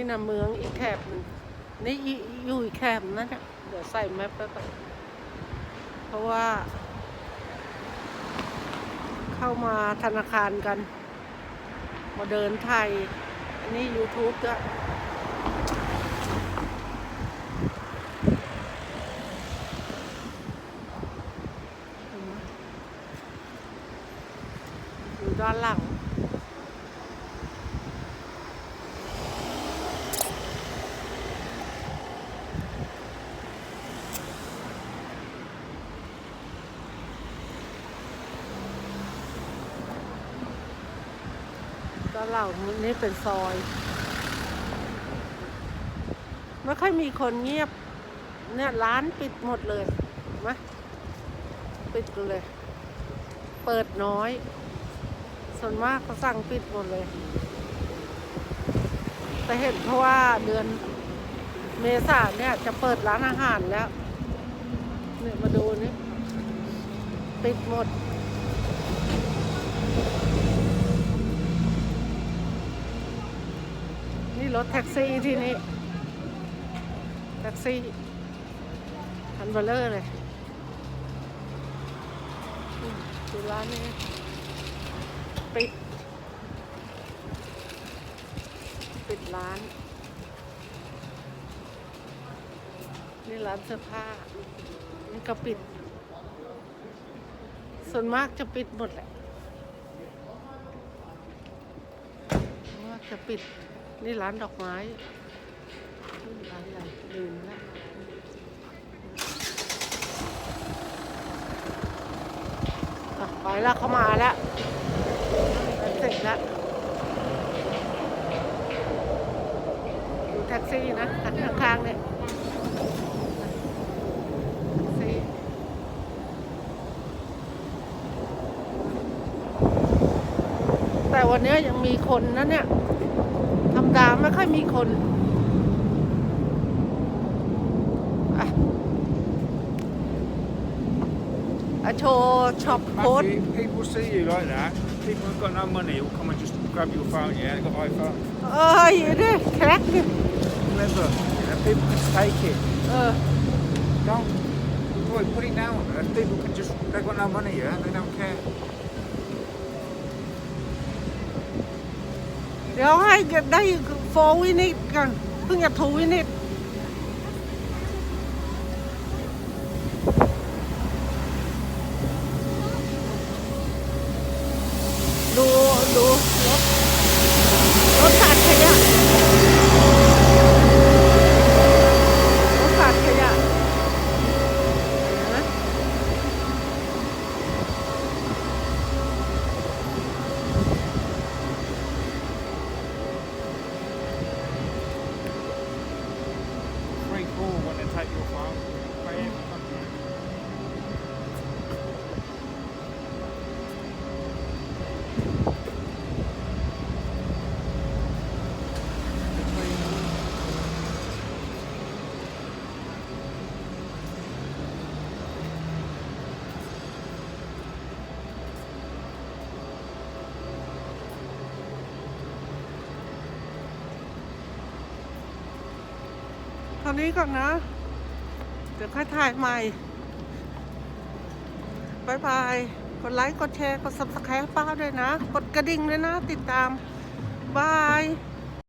นี่นะเมืองอีกแคบนึงนี่อยู่อีกแคบนั่นน่ะเดี๋ยวใส่แมปไปก่อนเพราะว่า เข้ามาธนาคารกัน มาเดินไทย อันนี้ YouTube ด้วยอยู่ด้านหลัง ก็เหล่านี้เป็นซอย ไม่ค่อยมีคนเงียบ เนี่ยร้านปิดหมดเลยเห็นไหมปิดเลย เปิดน้อย ส่วนมากเขาสั่งปิดหมดเลย แต่เห็นเพราะว่าเดือนเมษาเนี่ยจะเปิดร้านอาหารแล้วเนี่ยมาดูนี่ปิดหมด รถแท็กซี่ที่นี่ แท็กซี่คันเบลเลอร์เลยอืมดูร้านนี้ปิด ปิดร้าน นี่ร้านเสื้อผ้า นี่ก็ปิด ส่วนมากจะปิดหมดแหละ มากจะปิด นี่ร้านดอกไม้ร้านอะไรลืมละไปแล้วเขามาแล้วเสร็จแล้วดูแท็กซี่นะคันข้างๆเนี่ยแท็กซี่แต่วันนี้ยังมีคนนะเนี่ย ดาไม่ค่อยมีคนอะอะโชว์ช็อปโค้ด Matthew, people see you like that. People who've got no money will come and just grab your phone. Yeah, they've got iPhone. เอ้ยดิแคร็กดิ Remember, you know, people can take it. เออ Don't. Boy, put it down. Uh, People can just. They've got no money. Yeah, they don't care. เดี๋ยวให้ได้โฟวินิตกันเพิ่งจะทูวินิตดูดูรถรถตัดขยะรถตัดขยะเห็นไหม Free call when they take your phone. Pay every country. เท่านี้ก่อนนะ เดี๋ยวค่อยถ่ายใหม่บายบาย กดไลค์ กดแชร์ กดซับสไครต์ป้าด้วยนะ กดกระดิ่งด้วยนะ ติดตาม บาย